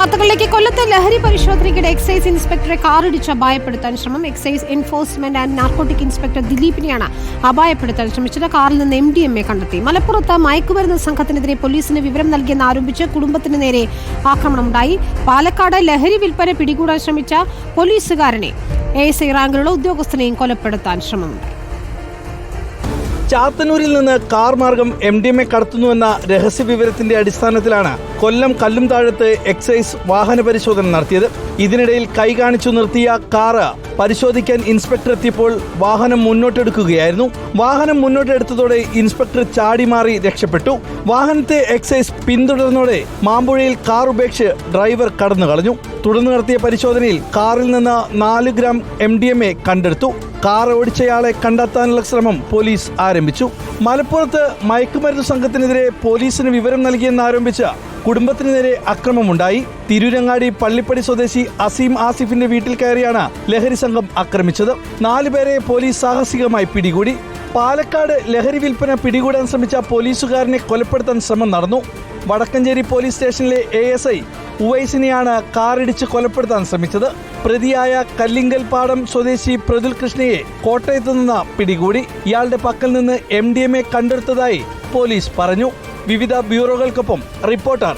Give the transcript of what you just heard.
വാർത്തകളിലേക്ക് കൊല്ലത്ത് ലഹരി പരിശോധനയ്ക്കിടെ എക്സൈസ് ഇൻസ്പെക്ടറെ കാറിടിച്ച് അപായപ്പെടുത്താൻ ശ്രമം. Excise enforcement and narcotic inspector ദിലീപിനെയാണ് അപായപ്പെടുത്താൻ ശ്രമിച്ചത്. കാറിൽ നിന്ന് എം ഡി എം എ കണ്ടെത്തി. മലപ്പുറത്ത് മയക്കുമരുന്ന് സംഘത്തിനെതിരെ പോലീസിന് വിവരം നൽകിയെന്ന് ആരോപിച്ച് കുടുംബത്തിന് നേരെ ആക്രമണമുണ്ടായി. പാലക്കാട് ലഹരി വിൽപ്പന പിടികൂടാൻ ശ്രമിച്ച പോലീസുകാരനെ എ എസ് ഐ റാങ്കിലുള്ള ഉദ്യോഗസ്ഥനെയും കൊലപ്പെടുത്താൻ ശ്രമമുണ്ടായി ചാത്തന്നൂരിൽ നിന്ന് കാർ മാർഗം എം ഡി എം എ കടത്തുന്നുവെന്ന രഹസ്യ വിവരത്തിന്റെ അടിസ്ഥാനത്തിലാണ് കൊല്ലം കല്ലും താഴത്ത് എക്സൈസ് വാഹന പരിശോധന നടത്തിയത്. ഇതിനിടയിൽ കൈ കാണിച്ചു നിർത്തിയ കാറ് പരിശോധിക്കാൻ ഇൻസ്പെക്ടർ എത്തിയപ്പോൾ വാഹനം മുന്നോട്ടെടുക്കുകയായിരുന്നു. വാഹനം മുന്നോട്ടെടുത്തതോടെ ഇൻസ്പെക്ടർ ചാടി മാറി രക്ഷപ്പെട്ടു. വാഹനത്തെ എക്സൈസ് പിന്തുടർന്നതോടെ മാമ്പുഴയിൽ കാർ ഉപേക്ഷിച്ച് ഡ്രൈവർ കടന്നു കളഞ്ഞു. തുടർന്ന് നടത്തിയ പരിശോധനയിൽ കാറിൽ നിന്ന് നാല് gram M D M A കണ്ടെടുത്തു. കാർ ഓടിച്ചയാളെ കണ്ടെത്താനുള്ള ശ്രമം പോലീസ് ആരംഭിച്ചു. മലപ്പുറത്ത് മയക്കുമരുന്ന് സംഘത്തിനെതിരെ പോലീസിന് വിവരം നൽകിയെന്ന് ആരോപിച്ച കുടുംബത്തിന് നേരെ അക്രമമുണ്ടായി. തിരൂരങ്ങാടി പള്ളിപ്പടി സ്വദേശി അസീം ആസിഫിന്റെ വീട്ടിൽ കയറിയാണ് ലഹരി സംഘം ആക്രമിച്ചത്. നാലുപേരെ പോലീസ് സാഹസികമായി പിടികൂടി. പാലക്കാട് ലഹരി വിൽപ്പന പിടികൂടാൻ ശ്രമിച്ച പോലീസുകാരനെ കൊലപ്പെടുത്താൻ ശ്രമം നടന്നു. വടക്കഞ്ചേരി പോലീസ് സ്റ്റേഷനിലെ എ എസ് ഐ ഉവൈസിനെയാണ് കാറിടിച്ച് കൊലപ്പെടുത്താൻ ശ്രമിച്ചത്. പ്രതിയായ കല്ലിങ്കൽ പാടം സ്വദേശി പ്രതുൽ കൃഷ്ണയെ കോട്ടയത്ത് നിന്ന് പിടികൂടി. ഇയാളുടെ പക്കൽ നിന്ന് എം ഡി എം എ കണ്ടെടുത്തതായി പോലീസ് പറഞ്ഞു. വിവിധ ബ്യൂറോകൾക്കൊപ്പം റിപ്പോർട്ടർ